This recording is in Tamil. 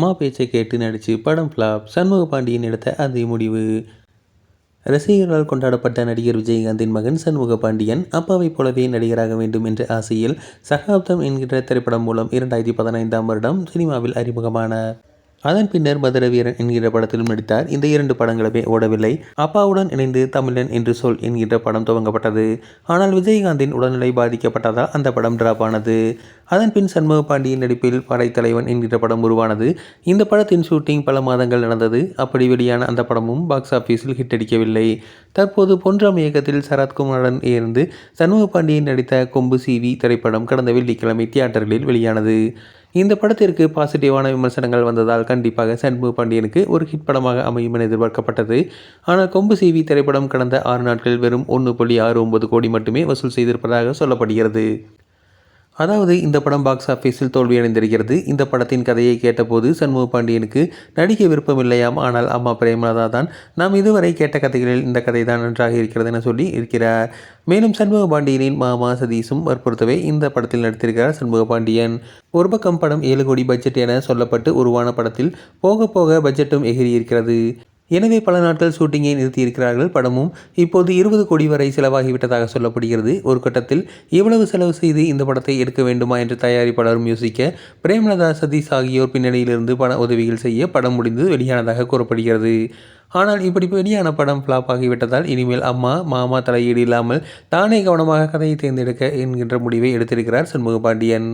அம்மா பேச்சை கேட்டு நடித்து படம் ஃப்ளாப் சண்முக பாண்டியன் எடுத்த அதே முடிவு. ரசிகர்களால் கொண்டாடப்பட்ட நடிகர் விஜயகாந்தின் மகன் சண்முக பாண்டியன் அப்பாவைப் போலவே நடிகராக வேண்டும் என்ற ஆசையில் சகாப்தம் என்கிற திரைப்படம் மூலம் இரண்டாயிரத்தி பதினைந்தாம் வருடம் சினிமாவில் அறிமுகமானார். அதன் பின்னர் மதுர வீரன் என்கிற படத்திலும் நடித்தார். இந்த இரண்டு படங்களுமே ஓடவில்லை. அப்பாவுடன் இணைந்து தமிழன் என்று சொல் என்கின்ற படம் துவங்கப்பட்டது. ஆனால் விஜயகாந்தின் உடல்நிலை பாதிக்கப்பட்டதால் அந்த படம் டிராப் ஆனது. அதன் பின் சண்முக பாண்டியின் நடிப்பில் படைத்தலைவன் என்கிற படம் உருவானது. இந்த படத்தின் ஷூட்டிங் பல மாதங்கள் நடந்தது. அப்படி வெளியான அந்த படமும் பாக்ஸ் ஆஃபீஸில் ஹிட் அடிக்கவில்லை. தற்போது பொன்றாம் இயக்கத்தில் சரத்குமாருடன் இருந்து சண்முக பாண்டியன் நடித்த கொம்பு சிவி திரைப்படம் கடந்த வெள்ளிக்கிழமை தியேட்டர்களில் வெளியானது. இந்த படத்திற்கு பாசிட்டிவான விமர்சனங்கள் வந்ததால் கண்டிப்பாக சண்முக பாண்டியனுக்கு ஒரு ஹிட் படமாக அமையும் என எதிர்பார்க்கப்பட்டது. ஆனால் கொம்பு சிவி திரைப்படம் கடந்த ஆறு நாட்கள் வெறும் ஒன்று புள்ளி ஆறு ஒன்பது கோடி மட்டுமே வசூல் செய்திருப்பதாக சொல்லப்படுகிறது. அதாவது இந்த படம் பாக்ஸ் ஆஃபீஸில் தோல்வியடைந்திருக்கிறது. இந்த படத்தின் கதையை கேட்டபோது சண்முக பாண்டியனுக்கு நடிக்க விருப்பம் இல்லையாம் ஆனால் அம்மா பிரேமலதா தான் நாம் இதுவரை கேட்ட கதைகளில் இந்த கதை தான் நன்றாக இருக்கிறது என சொல்லி இருக்கிறார். மேலும் சண்முக பாண்டியனின் மாமா சதீஷும் வற்புறுத்தவே இந்த படத்தில் நடித்திருக்கிறார் சண்முக பாண்டியன். ஒரு பக்கம் படம் ஏழு கோடி பட்ஜெட் என சொல்லப்பட்டு உருவான படத்தில் போக போக பட்ஜெட்டும் எகிரியிருக்கிறது எனவே பல நாட்கள் ஷூட்டிங்கை நிறுத்தியிருக்கிறார்கள் படமும். இப்போது இருபது கோடி வரை செலவாகிவிட்டதாக சொல்லப்படுகிறது. ஒரு கட்டத்தில் இவ்வளவு செலவு செய்து இந்த படத்தை எடுக்க வேண்டுமா என்று தயாரிப்பாளரும் யோசிக்க பிரேமலதா சதீஷ் ஆகியோர் பின்னணியிலிருந்து பண உதவிகள் செய்ய படம் முடிந்து வெளியானதாக கூறப்படுகிறது. ஆனால் இப்படி வெளியான படம் ஃப்ளாப் ஆகிவிட்டதால் இனிமேல் அம்மா மாமா தலையீடு இல்லாமல் தானே கவனமாக கதையை தேர்ந்தெடுக்க என்கின்ற முடிவை எடுத்திருக்கிறார் சண்முக பாண்டியன்